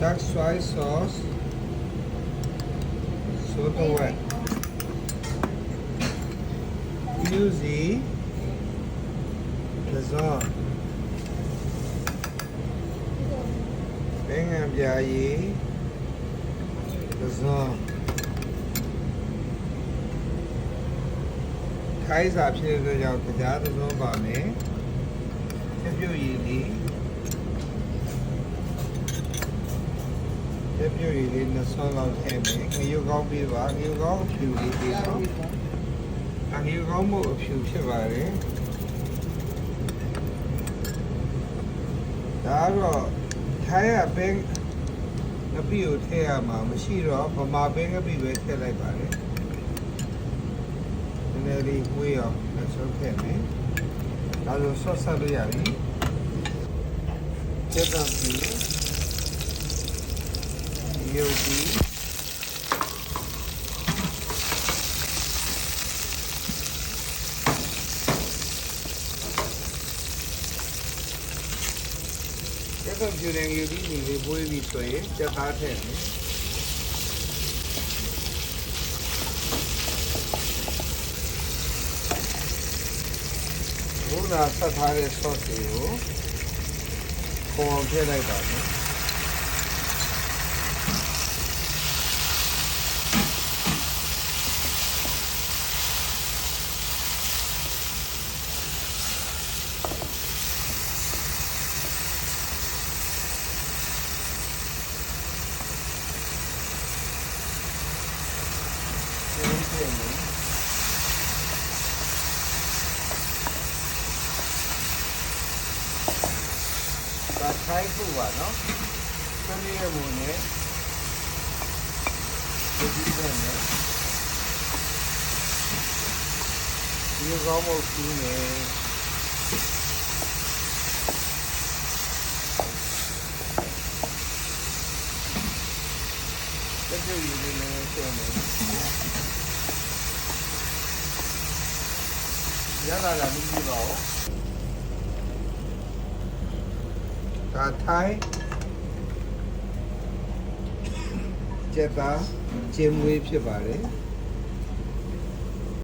dark soy sauce ဆိုတော့ဝက်ယူစီလဇွန်ဘင်ငံပြာရည်လဇွန်ခိုင်းစာဖြစ်တဲ့ကြောင့်ကြားသဇွန်ပါမယ်ပြပြုတ်ရည်လေး ပြပြရည်လေးနှစ်ဆွမ်းလောက်ထည့်မယ်ငရုတ်ကောင်းပေးပါငရုတ်ကောင်းအဖြူလေးပေးတော့အငရုတ်ကောင်းမို့အဖြူဖြစ်ပါတယ်ဒါတော့ထိုင်းကဘင်းငပိကိုထည့်ရမှာမရှိတော့ဗမာဘင်းငပိပဲထည့်လိုက်ပါတယ်နည်းနည်းလေးဝေးအောင်လက်စုပ်ထည့်မယ်ဒါဆိုဆော့ဆက်လို့ရပြီကျက်တော့ပြီ ရုပ်ဒီကျက်တော့ပြူနေရုပ်ဒီညီလေးပွေးပြီးဆိုရင်ကျက်သားထည့်မယ်ဘုရားဆက်ထားတဲ့ sauce တွေကိုပေါ်ထည့် လိုက်ပါမယ်ကျင်းပြနေဒါထိုင်းဖို့ပါနော်စနေရမို့နဲ့ဒီဒီနဲ့ဒီကောင်းမို့ပြီးနေတကယ်ရည်လေးနဲ့ဆို နေရလာလာမကြည့်ပါဦးဒါထိုင်းကျက်သားကျင်းမွေးဖြစ်ပါတယ်